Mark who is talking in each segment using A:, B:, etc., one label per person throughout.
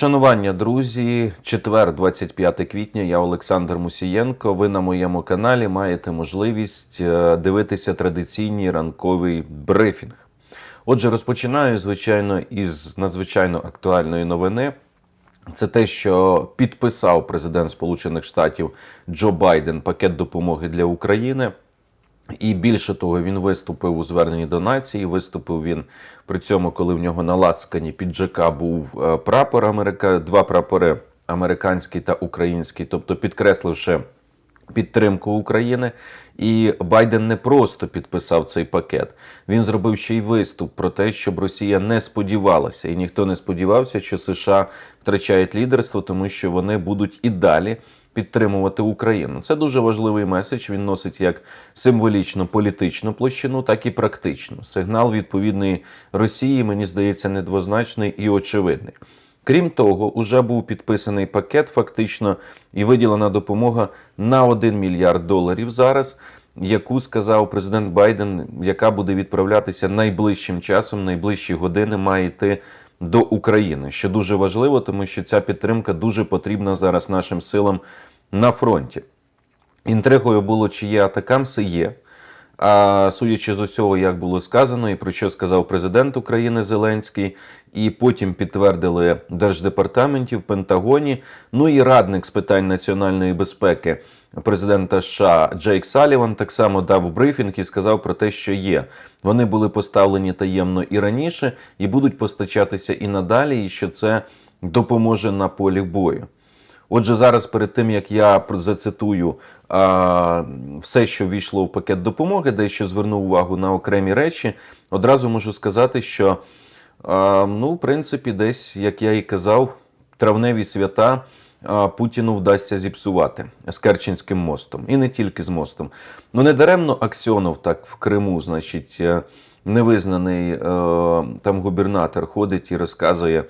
A: Шанування, друзі, четвер, 25 квітня. Я Олександр Мусієнко. Ви на моєму каналі маєте можливість е, дивитися традиційний ранковий брифінг. Отже, розпочинаю, звичайно, із надзвичайно актуальної новини. Це те, що підписав президент Сполучених Штатів Джо Байден пакет допомоги для України. І більше того, він виступив у зверненні до нації. Виступив він при цьому, коли в нього на лацкані піджака був е, прапор Америка, два прапори американський та український, тобто підкресливши підтримку України. І Байден не просто підписав цей пакет. Він зробив ще й виступ про те, щоб Росія не сподівалася, і ніхто не сподівався, що США втрачають лідерство, тому що вони будуть і далі підтримувати Україну. Це дуже важливий меседж. Він носить як символічно політичну площину, так і практичну. Сигнал відповідної Росії, мені здається, недвозначний і очевидний. Крім того, уже був підписаний пакет, фактично, і виділена допомога на 1 мільярд доларів зараз, яку сказав президент Байден, яка буде відправлятися найближчим часом, найближчі години має йти до України, що дуже важливо, тому що ця підтримка дуже потрібна зараз нашим силам на фронті. Інтригою було, чи є атакамси, є. А судячи з усього, як було сказано, і про що сказав президент України Зеленський, і потім підтвердили держдепартаментів в Пентагоні. Ну і радник з питань національної безпеки президента США Джейк Саліван так само дав брифінг і сказав про те, що є. Вони були поставлені таємно і раніше, і будуть постачатися і надалі, і що це допоможе на полі бою. Отже, зараз перед тим як я зацитую а, все, що війшло в пакет допомоги, дещо звернув увагу на окремі речі, одразу можу сказати, що а, ну, в принципі, десь, як я і казав, травневі свята Путіну вдасться зіпсувати з Керченським мостом. І не тільки з мостом. Ну, не даремно Аксьонов так в Криму, значить, е, невизнаний е, там губернатор ходить і розказує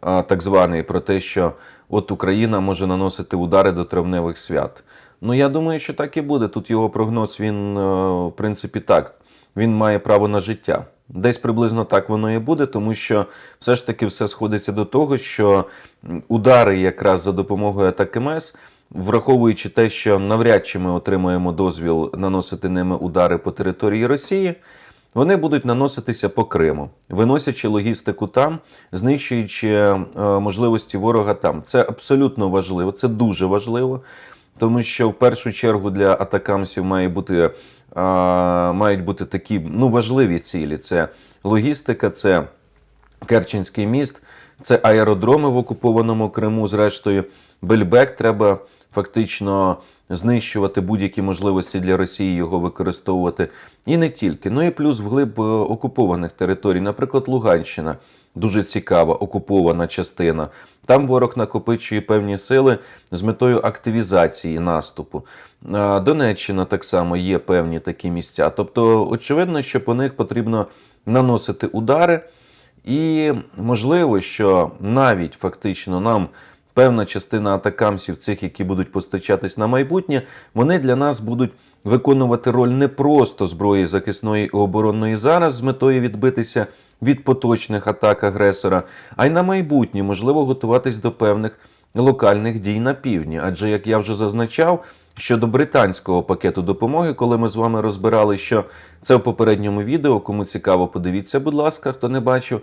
A: а, так званий про те, що от Україна може наносити удари до травневих свят. Ну я думаю, що так і буде. Тут його прогноз він, е, в принципі, так. Він має право на життя. Десь приблизно так воно і буде, тому що все ж таки все сходиться до того, що удари якраз за допомогою атак МС, враховуючи те, що навряд чи ми отримаємо дозвіл наносити ними удари по території Росії. Вони будуть наноситися по Криму, виносячи логістику там, знищуючи е, можливості ворога там. Це абсолютно важливо, це дуже важливо, тому що в першу чергу для атакамсів має бути, е, мають бути такі ну, важливі цілі: це логістика, це Керченський міст, це аеродроми в окупованому Криму. Зрештою, Бельбек треба фактично знищувати будь-які можливості для Росії його використовувати. І не тільки. Ну і плюс вглиб е, окупованих територій, наприклад, Луганщина. Дуже цікава окупована частина. Там ворог накопичує певні сили з метою активізації наступу. Донеччина так само є певні такі місця. Тобто, очевидно, що по них потрібно наносити удари. І можливо, що навіть фактично нам певна частина атакамсів, цих, які будуть постачатись на майбутнє, вони для нас будуть виконувати роль не просто зброї захисної і оборонної зараз з метою відбитися від поточних атак агресора, а й на майбутнє можливо готуватись до певних локальних дій на півдні. Адже, як я вже зазначав, щодо британського пакету допомоги, коли ми з вами розбирали, що це в попередньому відео, кому цікаво, подивіться, будь ласка, хто не бачив.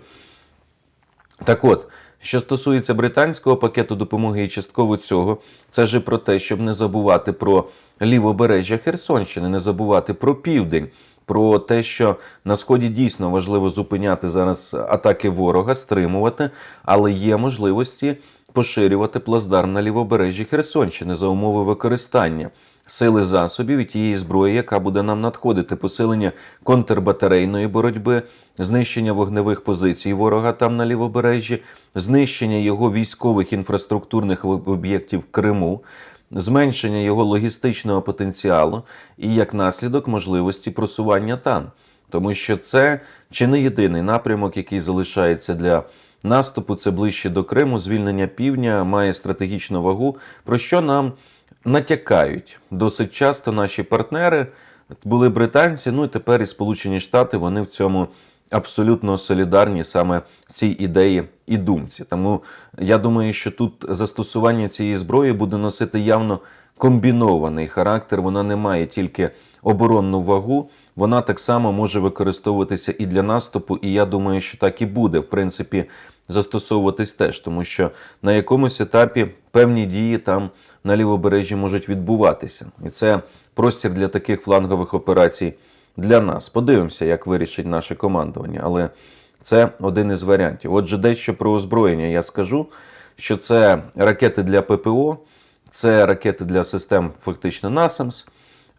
A: Так от, що стосується британського пакету допомоги і частково цього, це ж про те, щоб не забувати про лівобережжя Херсонщини, не забувати про південь, про те, що на сході дійсно важливо зупиняти зараз атаки ворога, стримувати, але є можливості поширювати плацдарм на лівобережжі Херсонщини за умови використання. Сили засобів і тієї зброї, яка буде нам надходити, посилення контрбатарейної боротьби, знищення вогневих позицій ворога там на лівобережжі, знищення його військових інфраструктурних об'єктів в Криму, зменшення його логістичного потенціалу і як наслідок можливості просування там. Тому що це чи не єдиний напрямок, який залишається для наступу, це ближче до Криму, звільнення півдня має стратегічну вагу, про що нам натякають досить часто наші партнери. Були британці, ну і тепер і Сполучені Штати вони в цьому абсолютно солідарні саме в цій ідеї і думці. Тому я думаю, що тут застосування цієї зброї буде носити явно комбінований характер. Вона не має тільки оборонну вагу, вона так само може використовуватися і для наступу. І я думаю, що так і буде, в принципі, застосовуватись теж, тому що на якомусь етапі певні дії там на лівобережжі можуть відбуватися. І це простір для таких флангових операцій для нас. Подивимося, як вирішить наше командування. Але це один із варіантів. Отже, дещо про озброєння я скажу, що це ракети для ППО, це ракети для систем фактично НАСАМС.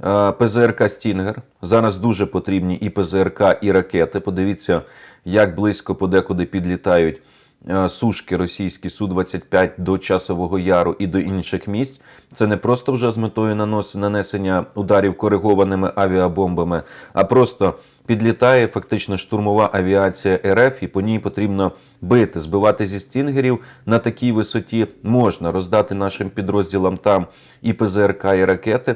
A: Е, ПЗРК Стінгер. Зараз дуже потрібні і ПЗРК, і ракети. Подивіться, як близько подекуди підлітають сушки російські Су-25 до Часового Яру і до інших місць. Це не просто вже з метою нанос- нанесення ударів коригованими авіабомбами, а просто підлітає фактично штурмова авіація РФ, і по ній потрібно бити, збивати зі стінгерів на такій висоті можна роздати нашим підрозділам там і ПЗРК, і ракети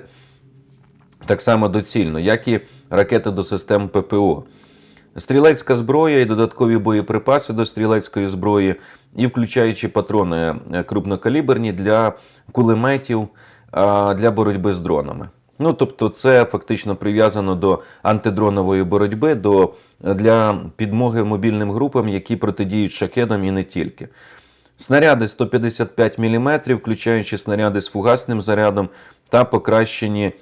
A: так само доцільно, як і ракети до систем ППО. Стрілецька зброя і додаткові боєприпаси до стрілецької зброї, і включаючи патрони е, крупнокаліберні для кулеметів для боротьби з дронами. Ну, тобто, це фактично прив'язано до антидронової боротьби, до, для підмоги мобільним групам, які протидіють шахедам і не тільки. Снаряди 155 мм, включаючи снаряди з фугасним зарядом та покращені е,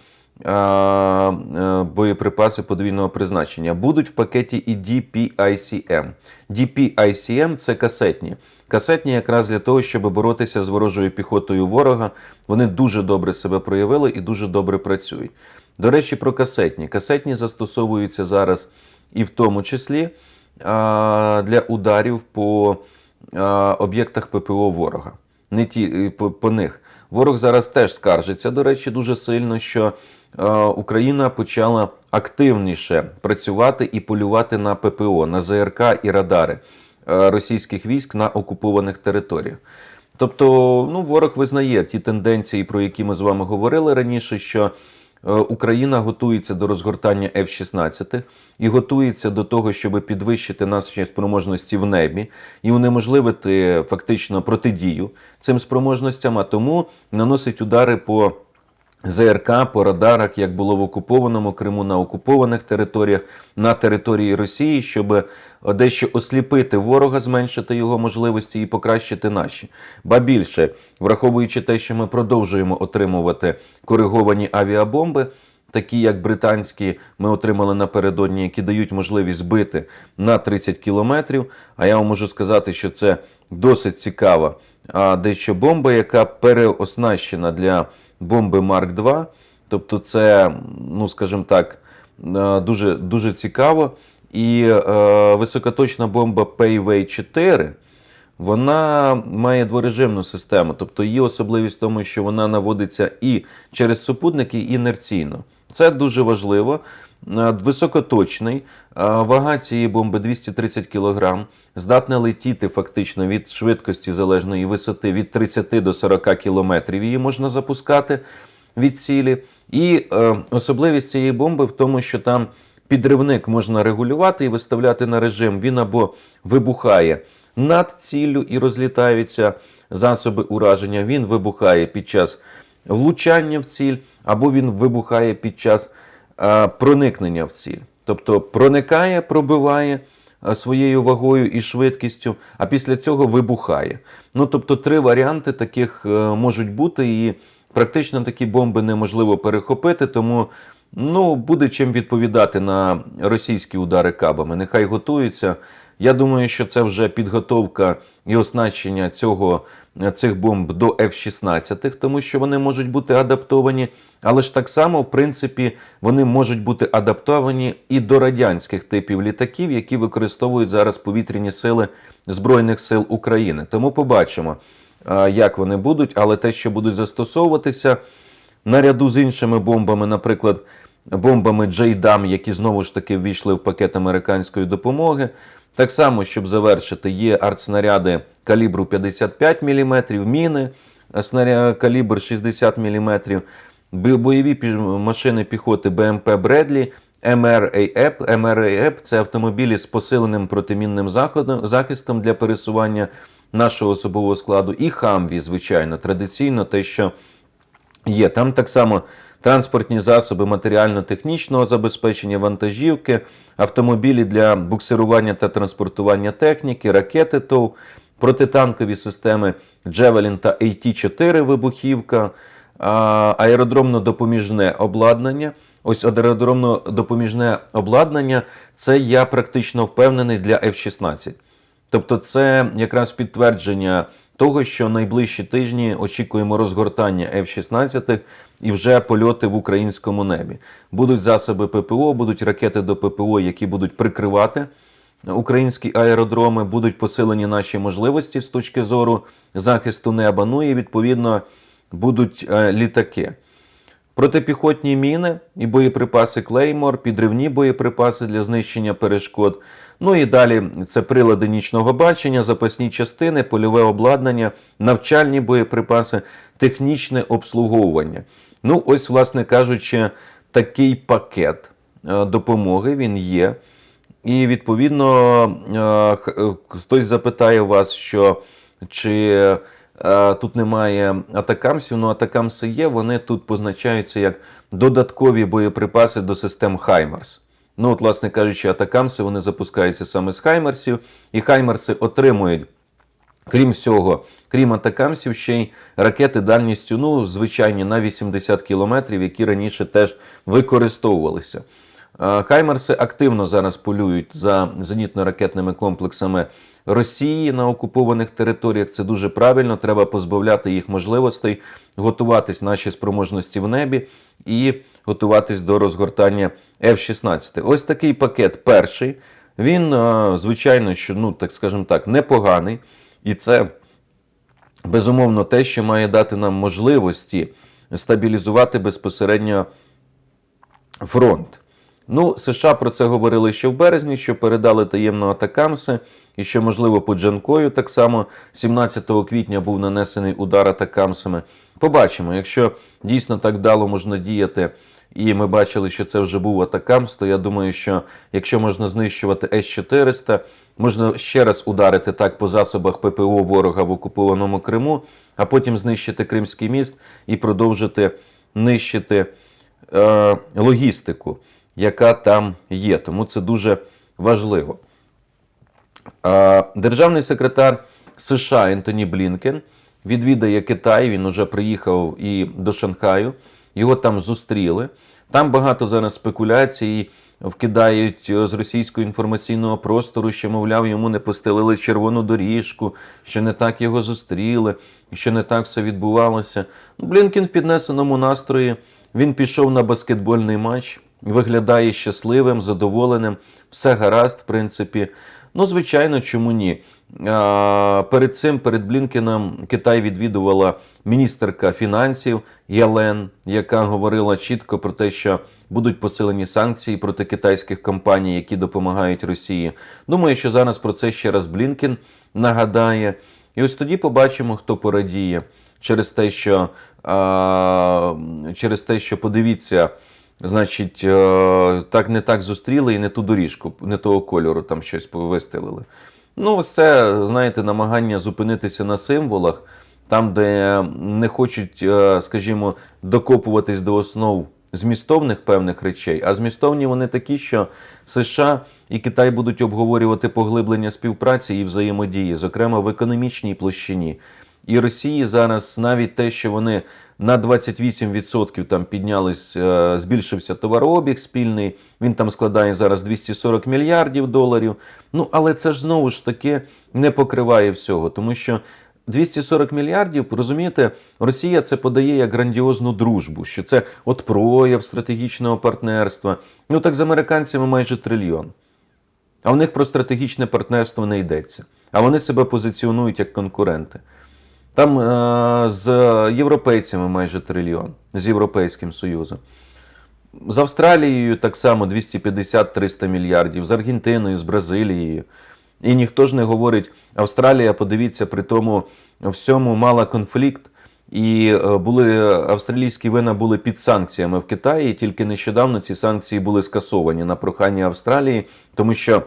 A: боєприпаси подвійного призначення. Будуть в пакеті і DPICM. DPICM – це касетні. Касетні якраз для того, щоб боротися з ворожою піхотою ворога. Вони дуже добре себе проявили і дуже добре працюють. До речі, про касетні. Касетні застосовуються зараз і в тому числі для ударів по об'єктах ППО ворога. Не ті, по, по них. Ворог зараз теж скаржиться, до речі, дуже сильно, що е, Україна почала активніше працювати і полювати на ППО, на ЗРК і радари е, російських військ на окупованих територіях. Тобто, ну, ворог визнає ті тенденції, про які ми з вами говорили раніше, що е, Україна готується до розгортання F-16 і готується до того, щоб підвищити наші спроможності в небі і унеможливити фактично протидію цим спроможностям, а тому наносить удари по ЗРК, по радарах, як було в окупованому Криму, на окупованих територіях, на території Росії, щоб дещо осліпити ворога, зменшити його можливості і покращити наші. Ба більше, враховуючи те, що ми продовжуємо отримувати кориговані авіабомби. Такі, як британські, ми отримали напередодні, які дають можливість бити на 30 кілометрів. А я вам можу сказати, що це досить цікава а дещо бомба, яка переоснащена для бомби Марк 2. Тобто, це, ну скажімо так, е, дуже, дуже цікаво. І е, високоточна бомба Payway 4. Вона має дворежимну систему, тобто її особливість в тому, що вона наводиться і через супутники, і інерційно. Це дуже важливо. Е, Високоточний, е, вага цієї бомби 230 кг, здатна летіти фактично від швидкості залежної висоти від 30 до 40 км. Її можна запускати від цілі. І е, особливість цієї бомби в тому, що там підривник можна регулювати і виставляти на режим. Він або вибухає над ціллю і розлітаються засоби ураження. Він вибухає під час влучання в ціль, або він вибухає під час проникнення в ціль. Тобто проникає, пробиває своєю вагою і швидкістю, а після цього вибухає. Ну тобто, три варіанти таких е, можуть бути, і практично такі бомби неможливо перехопити, тому. Ну, буде чим відповідати на російські удари кабами. Нехай готуються. Я думаю, що це вже підготовка і оснащення цього, цих бомб до F-16, тому що вони можуть бути адаптовані. Але ж так само, в принципі, вони можуть бути адаптовані і до радянських типів літаків, які використовують зараз повітряні сили Збройних сил України. Тому побачимо, як вони будуть, але те, що будуть застосовуватися наряду з іншими бомбами, наприклад, бомбами JDAM, які знову ж таки ввійшли в пакет американської допомоги. Так само, щоб завершити, є артснаряди калібру 55 мм, міни снаряд калібр 60 мм, бойові машини піхоти БМП Бредлі MRAP. MRAP – це автомобілі з посиленим протимінним захистом для пересування нашого особового складу. І Хамві, звичайно, традиційно те, що Є там так само транспортні засоби матеріально-технічного забезпечення, вантажівки, автомобілі для буксирування та транспортування техніки, ракети ТОВ, протитанкові системи Джевелін та AT-4 вибухівка, аеродромно-допоміжне обладнання. Ось аеродромно-допоміжне обладнання це я практично впевнений для F-16. Тобто, це якраз підтвердження того, що найближчі тижні очікуємо розгортання F-16 і вже польоти в українському небі. Будуть засоби ППО, будуть ракети до ППО, які будуть прикривати українські аеродроми, будуть посилені наші можливості з точки зору захисту неба. Ну і відповідно будуть е, літаки. Протипіхотні міни і боєприпаси Клеймор, підривні боєприпаси для знищення перешкод. Ну і далі це прилади нічного бачення, запасні частини, польове обладнання, навчальні боєприпаси, технічне обслуговування. Ну, ось, власне кажучи, такий пакет е, допомоги він є. І відповідно е, е, хтось запитає вас, що чи е, тут немає атакамсів. Ну, атакамси є, вони тут позначаються як додаткові боєприпаси до систем Хаймарс. Ну, от, власне кажучи, атакамси вони запускаються саме з Хаймарсів, і Хаймарси отримують Крім всього, крім атакамсів, ще й ракети дальністю, ну, звичайні, на 80 кілометрів, які раніше теж використовувалися. Е, Хаймерси активно зараз полюють за зенітно-ракетними комплексами Росії на окупованих територіях. Це дуже правильно. Треба позбавляти їх можливостей, готуватись наші спроможності в небі і готуватись до розгортання F-16. Ось такий пакет перший. Він, е, звичайно, що, ну, так скажімо так, непоганий. І це безумовно те, що має дати нам можливості стабілізувати безпосередньо фронт. Ну, США про це говорили ще в березні, що передали таємно атакамси, і що, можливо, по Джанкою так само 17 квітня був нанесений удар атакамсами. Побачимо, якщо дійсно так вдало можна діяти, і ми бачили, що це вже був атакамс, то я думаю, що якщо можна знищувати С-400, можна ще раз ударити так по засобах ППО ворога в окупованому Криму, а потім знищити Кримський міст і продовжити нищити е, логістику, яка там є. Тому це дуже важливо. Державний секретар США Ентоні Блінкен відвідає Китай. Він уже приїхав і до Шанхаю. Його там зустріли. Там багато зараз спекуляцій вкидають е, з російського інформаційного простору, що, мовляв, йому не постелили червону доріжку, що не так його зустріли, що не так все відбувалося. Ну, Блінкен в піднесеному настрої. Він пішов на баскетбольний матч, виглядає щасливим, задоволеним, все гаразд, в принципі. Ну, звичайно, чому ні? Перед цим, перед Блінкеном, Китай відвідувала міністерка фінансів Ялен, яка говорила чітко про те, що будуть посилені санкції проти китайських компаній, які допомагають Росії. Думаю, що зараз про це ще раз Блінкен нагадає. І ось тоді побачимо, хто порадіє через те, що, через те, що подивіться. Значить, е, так не так зустріли і не ту доріжку, не того кольору там щось вистелили. Ну, ось це, знаєте, намагання зупинитися на символах, там, де не хочуть, е, скажімо, докопуватись до основ змістовних певних речей, а змістовні вони такі, що США і Китай будуть обговорювати поглиблення співпраці і взаємодії, зокрема в економічній площині. І Росії зараз навіть те, що вони на 28% там піднялись, е, збільшився товарообіг спільний. Він там складає зараз 240 мільярдів доларів. Ну але це ж знову ж таки не покриває всього, тому що 240 мільярдів, розумієте, Росія це подає як грандіозну дружбу, що це от прояв стратегічного партнерства. Ну так з американцями майже трильйон. А в них про стратегічне партнерство не йдеться. А вони себе позиціонують як конкуренти. Там е, з європейцями майже трильйон, з Європейським Союзом. З Австралією так само 250-300 мільярдів, з Аргентиною, з Бразилією. І ніхто ж не говорить, Австралія, подивіться, при тому всьому мала конфлікт І е, були австралійські вина були під санкціями в Китаї. і Тільки нещодавно ці санкції були скасовані на прохання Австралії, тому що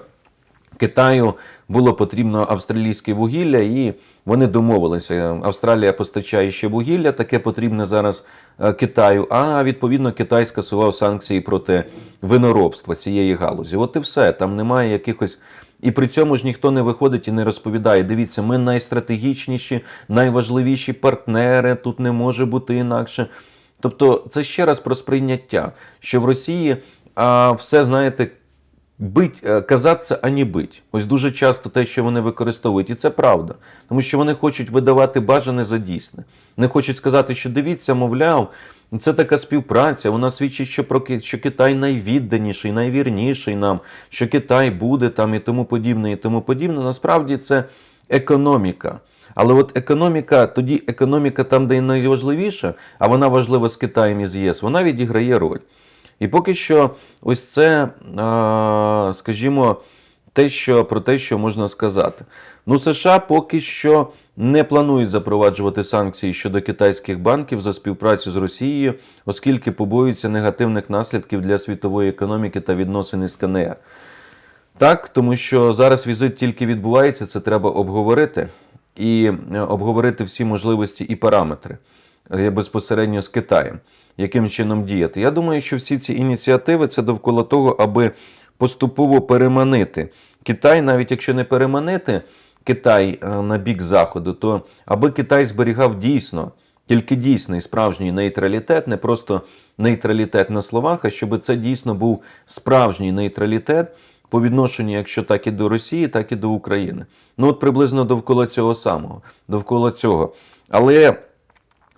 A: Китаю було потрібно австралійське вугілля, і вони домовилися. Австралія постачає ще вугілля, таке потрібне зараз е, Китаю. А відповідно Китай скасував санкції проти виноробства цієї галузі. От і все. Там немає якихось. І при цьому ж ніхто не виходить і не розповідає. Дивіться, ми найстратегічніші, найважливіші партнери. Тут не може бути інакше. Тобто, це ще раз про сприйняття, що в Росії а, все знаєте. Бить, е, казатися, а не бить. Ось дуже часто те, що вони використовують, і це правда. Тому що вони хочуть видавати бажане за дійсне. Не хочуть сказати, що дивіться, мовляв, це така співпраця. Вона свідчить, що про що Китай найвідданіший, найвірніший нам, що Китай буде там і тому подібне, і тому подібне. Насправді це економіка. Але от економіка, тоді економіка там, де найважливіша, а вона важлива з Китаєм і з ЄС, вона відіграє роль. І поки що, ось це, скажімо, те, що про те, що можна сказати. Ну, США поки що не планують запроваджувати санкції щодо китайських банків за співпрацю з Росією, оскільки побоюються негативних наслідків для світової економіки та відносин із КНР. Так, тому що зараз візит тільки відбувається, це треба обговорити і е, обговорити всі можливості і параметри е, безпосередньо з Китаєм, яким чином діяти. Я думаю, що всі ці ініціативи це довкола того, аби поступово переманити Китай, навіть якщо не переманити Китай е, на бік Заходу, то аби Китай зберігав дійсно. Тільки дійсний справжній нейтралітет, не просто нейтралітет на словах, а щоб це дійсно був справжній нейтралітет по відношенню, якщо так і до Росії, так і до України. Ну от приблизно довкола цього самого, довкола цього. Але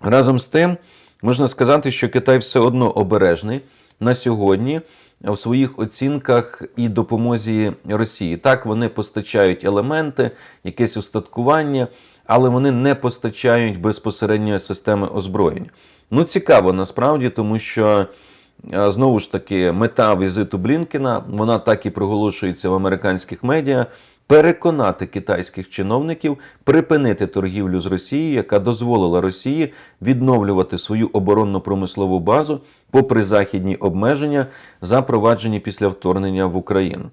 A: разом з тим можна сказати, що Китай все одно обережний на сьогодні в своїх оцінках і допомозі Росії. Так, вони постачають елементи, якесь устаткування, але вони не постачають безпосередньо системи озброєння. Ну, цікаво насправді, тому що. е, Знову ж таки, мета візиту Блінкена, вона так і проголошується в американських медіа. Переконати китайських чиновників припинити торгівлю з Росією, яка дозволила Росії відновлювати свою оборонно-промислову базу попри західні обмеження, запроваджені після вторгнення в Україну.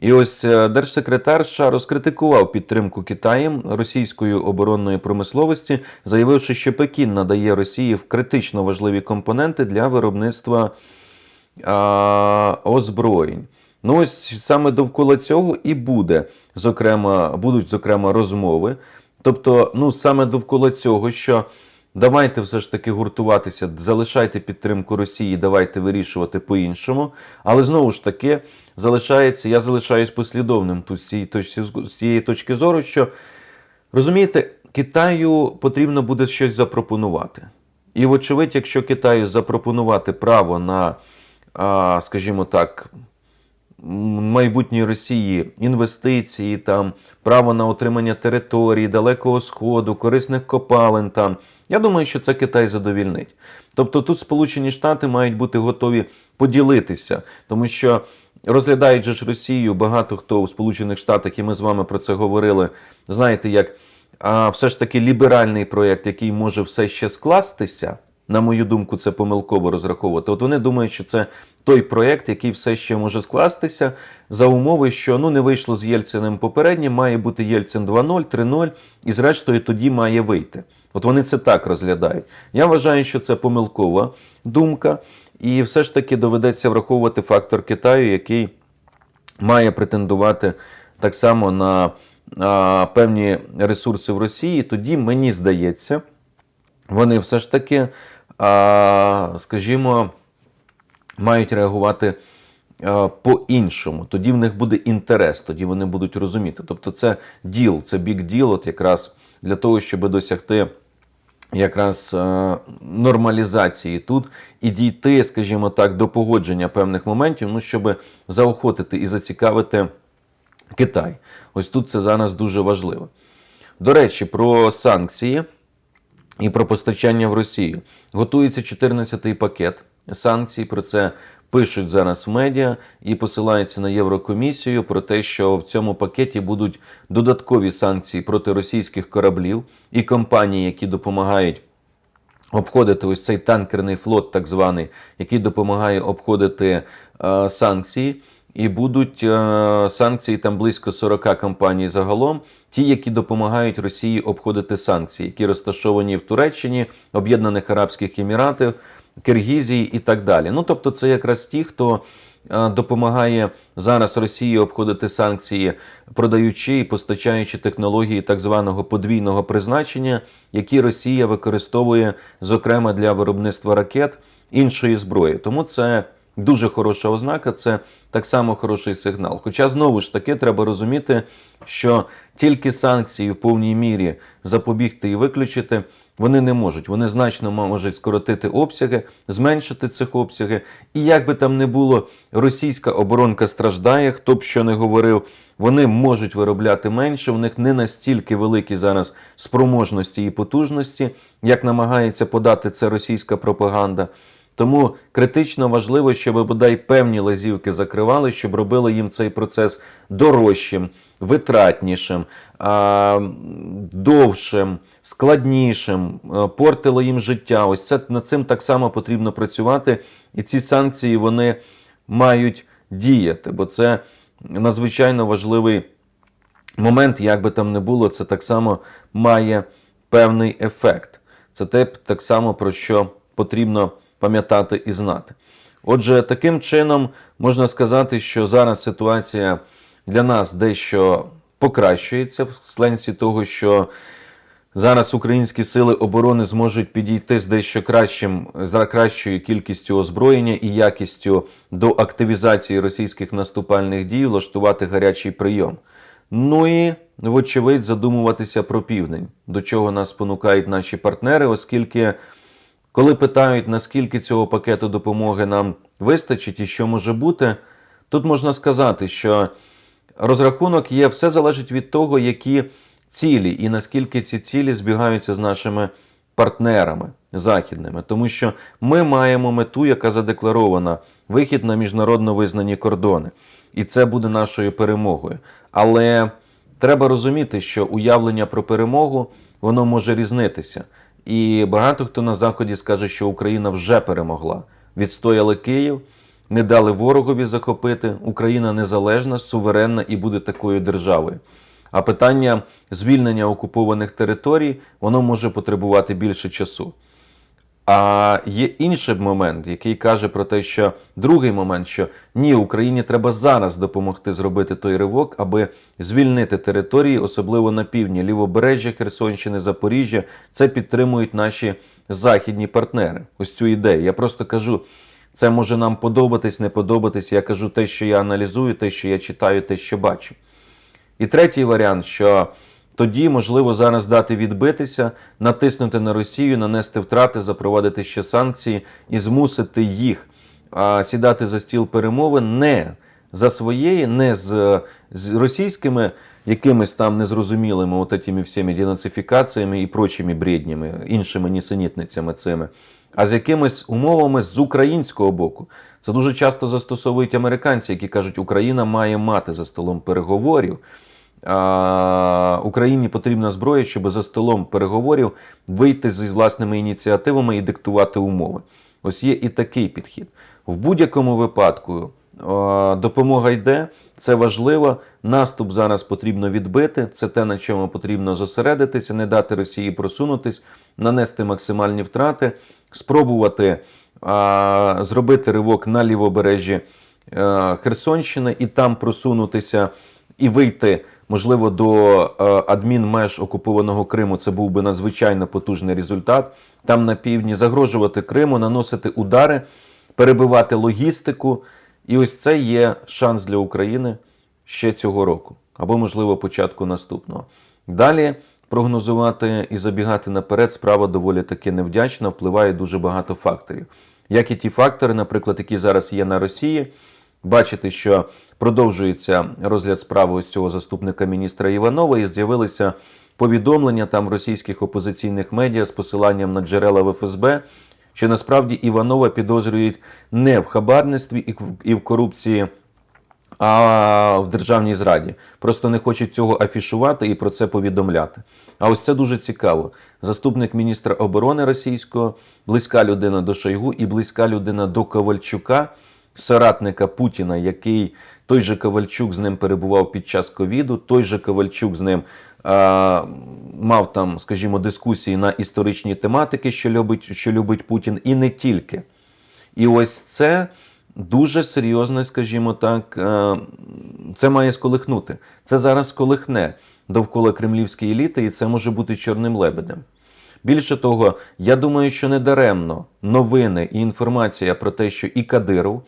A: І ось е, держсекретар США розкритикував підтримку Китаєм російської оборонної промисловості, заявивши, що Пекін надає Росії критично важливі компоненти для виробництва а, озброєнь. Ну ось саме довкола цього і буде, зокрема, будуть зокрема розмови. Тобто, ну саме довкола цього, що давайте все ж таки гуртуватися, залишайте підтримку Росії, давайте вирішувати по-іншому. Але знову ж таки залишається, я залишаюсь послідовним тут з цієї точки, з цієї точки зору, що розумієте, Китаю потрібно буде щось запропонувати. І, вочевидь, якщо Китаю запропонувати право на, скажімо так, майбутній Росії інвестиції, там, право на отримання території, Далекого Сходу, корисних копалин там. Я думаю, що це Китай задовільнить. Тобто тут Сполучені Штати мають бути готові поділитися, тому що розглядають же ж Росію багато хто у Сполучених Штатах, і ми з вами про це говорили. Знаєте, як а, все ж таки ліберальний проєкт, який може все ще скластися. На мою думку, це помилково розраховувати. От вони думають, що це той проєкт, який все ще може скластися за умови, що ну не вийшло з Єльциним попереднім, має бути Єльцин 2.0, 3.0, і зрештою тоді має вийти. От вони це так розглядають. Я вважаю, що це помилкова думка, і все ж таки доведеться враховувати фактор Китаю, який має претендувати так само на, на певні ресурси в Росії. Тоді мені здається, вони все ж таки, а, скажімо, мають реагувати по-іншому. Тоді в них буде інтерес, тоді вони будуть розуміти. Тобто, це діл, це бік діл, от якраз для того, щоб досягти. Якраз е, нормалізації тут і дійти, скажімо так, до погодження певних моментів, ну щоб заохотити і зацікавити Китай. Ось тут це зараз дуже важливо. До речі, про санкції і про постачання в Росію. Готується 14-й пакет санкцій. Про це пишуть зараз медіа і посилаються на Єврокомісію про те, що в цьому пакеті будуть додаткові санкції проти російських кораблів і компаній, які допомагають обходити ось цей танкерний флот, так званий, який допомагає обходити е, санкції. І будуть е, санкції там близько 40 компаній загалом, ті, які допомагають Росії обходити санкції, які розташовані в Туреччині, Об'єднаних Арабських Еміратах, Киргізії і так далі. Ну тобто, це якраз ті, хто е, допомагає зараз Росії обходити санкції, продаючи і постачаючи технології так званого подвійного призначення, які Росія використовує зокрема для виробництва ракет іншої зброї. Тому це дуже хороша ознака, це так само хороший сигнал. Хоча знову ж таки треба розуміти, що тільки санкції в повній мірі запобігти і виключити вони не можуть. Вони значно можуть скоротити обсяги, зменшити цих обсяги. І як би там не було, російська оборонка страждає, хто б що не говорив. Вони можуть виробляти менше, у них не настільки великі зараз спроможності і потужності, як намагається подати це російська пропаганда. Тому критично важливо, щоб бодай певні лазівки закривали, щоб робили їм цей процес дорожчим, витратнішим, довшим, складнішим, портило їм життя. Ось це над цим так само потрібно працювати. І ці санкції вони мають діяти, бо це надзвичайно важливий момент, як би там не було, це так само має певний ефект. Це те так само про що потрібно пам'ятати і знати. Отже, таким чином можна сказати, що зараз ситуація для нас дещо покращується в сленсі того, що зараз українські сили оборони зможуть підійти з дещо кращим, з кращою кількістю озброєння і якістю до активізації російських наступальних дій, влаштувати гарячий прийом. Ну і, вочевидь, задумуватися про південь, до чого нас спонукають наші партнери, оскільки. Коли питають, наскільки цього пакету допомоги нам вистачить і що може бути, тут можна сказати, що розрахунок є, все залежить від того, які цілі і наскільки ці цілі збігаються з нашими партнерами західними. Тому що ми маємо мету, яка задекларована вихід на міжнародно визнані кордони. І це буде нашою перемогою. Але треба розуміти, що уявлення про перемогу воно може різнитися. І багато хто на Заході скаже, що Україна вже перемогла. Відстояли Київ, не дали ворогові захопити. Україна незалежна, суверенна і буде такою державою. А питання звільнення окупованих територій воно може потребувати більше часу. А є інший момент, який каже про те, що другий момент, що ні, Україні треба зараз допомогти зробити той ривок, аби звільнити території, особливо на півдні, лівобережжя Херсонщини, Запоріжжя. Це підтримують наші західні партнери. Ось цю ідею. Я просто кажу, це може нам подобатись, не подобатись. Я кажу те, що я аналізую, те, що я читаю, те, що бачу. І третій варіант, що тоді можливо зараз дати відбитися, натиснути на Росію, нанести втрати, запровадити ще санкції і змусити їх сідати за стіл перемовин не за своєї, не з, з російськими якимись там незрозумілими от этими всіми денацифікаціями і прочими бреднями, іншими нісенітницями цими, а з якимись умовами з українського боку. Це дуже часто застосовують американці, які кажуть, Україна має мати за столом переговорів. Україні потрібна зброя, щоб за столом переговорів вийти зі власними ініціативами і диктувати умови. Ось є і такий підхід. В будь-якому випадку допомога йде, це важливо. Наступ зараз потрібно відбити. Це те, на чому потрібно зосередитися, не дати Росії просунутись, нанести максимальні втрати, спробувати зробити ривок на лівобережжі Херсонщини і там просунутися і вийти можливо, до е, адмінмеж окупованого Криму це був би надзвичайно потужний результат. Там на півдні загрожувати Криму, наносити удари, перебивати логістику. І ось це є шанс для України ще цього року, або, можливо, початку наступного. Далі прогнозувати і забігати наперед справа доволі таки невдячна, впливає дуже багато факторів. Як і ті фактори, наприклад, які зараз є на Росії. Бачите, що продовжується розгляд справи ось цього заступника міністра Іванова, і з'явилися повідомлення там в російських опозиційних медіа з посиланням на джерела в ФСБ, що насправді Іванова підозрюють не в хабарництві і в корупції, а в державній зраді. Просто не хочуть цього афішувати і про це повідомляти. А ось це дуже цікаво. Заступник міністра оборони російського, близька людина до Шойгу і близька людина до Ковальчука, соратника Путіна, який той же Ковальчук з ним перебував під час ковіду, той же Ковальчук з ним а, мав там, скажімо, дискусії на історичні тематики, що любить, що любить Путін, і не тільки. І ось це дуже серйозно, скажімо так, е, це має сколихнути. Це зараз сколихне довкола кремлівської еліти, і це може бути чорним лебедем. Більше того, я думаю, що недаремно новини і інформація про те, що і Кадиров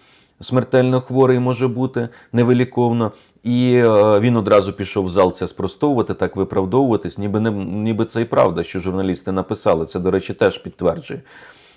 A: смертельно хворий може бути невиліковно, і е, він одразу пішов в зал це спростовувати, так виправдовуватись, ніби не ніби це і правда, що журналісти написали. Це, до речі, теж підтверджує.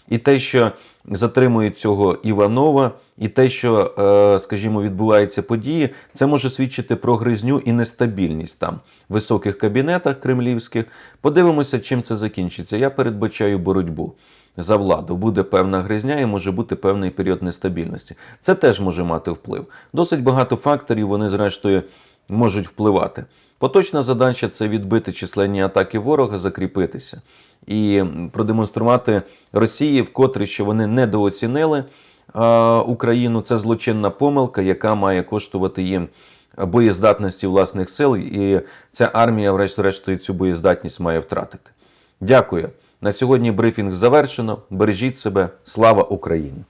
A: І те, що затримують цього Іванова, і те, що, е, скажімо, відбуваються події, це може свідчити про гризню і нестабільність там в високих кабінетах кремлівських. Подивимося, чим це закінчиться. Я передбачаю боротьбу за владу. Буде певна гризня і може бути певний період нестабільності. Це теж може мати вплив. Досить багато факторів, вони, зрештою, можуть впливати. Поточна задача це відбити численні атаки ворога, закріпитися і продемонструвати Росії, вкотре, що вони недооцінили Україну. Це злочинна помилка, яка має коштувати їм боєздатності власних сил, і ця армія, врешті-рештою, цю боєздатність має втратити. Дякую. На сьогодні брифінг завершено. Бережіть себе. Слава Україні!